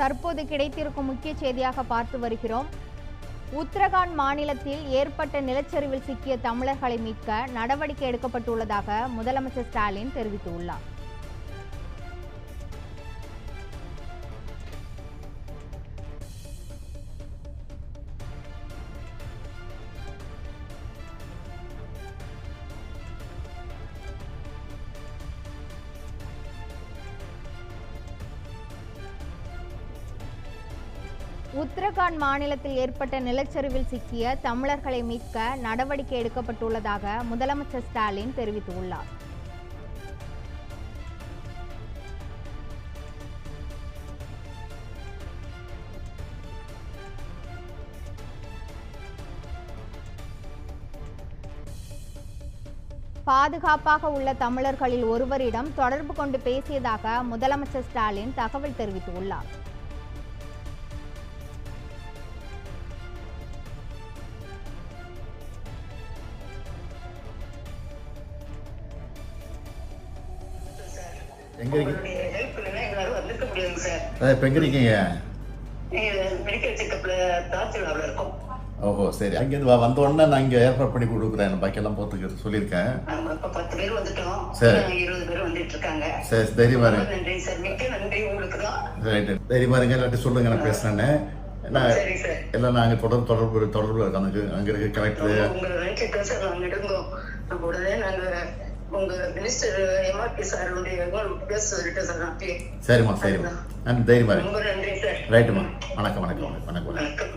தற்போது கிடைத்திருக்கும் முக்கிய செய்தியாக பார்த்து வருகிறோம். உத்தரகாண்ட் மாநிலத்தில் ஏற்பட்ட நிலச்சரிவில் சிக்கிய தமிழர்களை மீட்க நடவடிக்கை எடுக்கப்பட்டுள்ளதாக முதலமைச்சர் ஸ்டாலின் தெரிவித்துள்ளார். உத்தரகாண்ட் மாநிலத்தில் ஏற்பட்ட நிலச்சரிவில் சிக்கிய தமிழர்களை மீட்க நடவடிக்கை எடுக்கப்பட்டுள்ளதாக முதலமைச்சர் ஸ்டாலின் தெரிவித்துள்ளார். பாதுகாப்பாக உள்ள தமிழர்களில் ஒருவரிடம் தொடர்பு கொண்டு பேசியதாக முதலமைச்சர் ஸ்டாலின் தகவல் தெரிவித்துள்ளார். இப்போ எங்க இருக்கீங்க? ஓஹோ சரி. அங்கேருந்து வந்த உடனே நான் இங்கே ஏற்பாடு பண்ணி கொடுக்குறேன். பாக்கியெல்லாம் போத்துக்கு சொல்லியிருக்கேன். பத்து பேர் வந்துட்டோம். சரி. இன்னும் இருபது பேர் வந்துட்டு இருக்காங்க சரி. தைரியமா இருங்க நன்றி சார் மிக்க நன்றி உங்களுக்கு தான். ரைட்டு. தைரியமா இருங்க இல்லாட்டி சொல்லுங்க நான் எல்லாம் நாங்கள் தொடர்பு தொடர்பு தொடர்பு இருக்கோம். அங்கே அங்கே இருக்க கலெக்டர் சார் உடனே உங்க மினிஸ்டர் எம்ஆர்பி சாருடைய பேச சொல்லிட்டேன் சார் நான். சரிம்மா சரிம்மா. தைரியமா ரொம்ப நன்றி சார் ரைட்டுமா வணக்கம் வணக்கம் வணக்கம். வணக்கம்.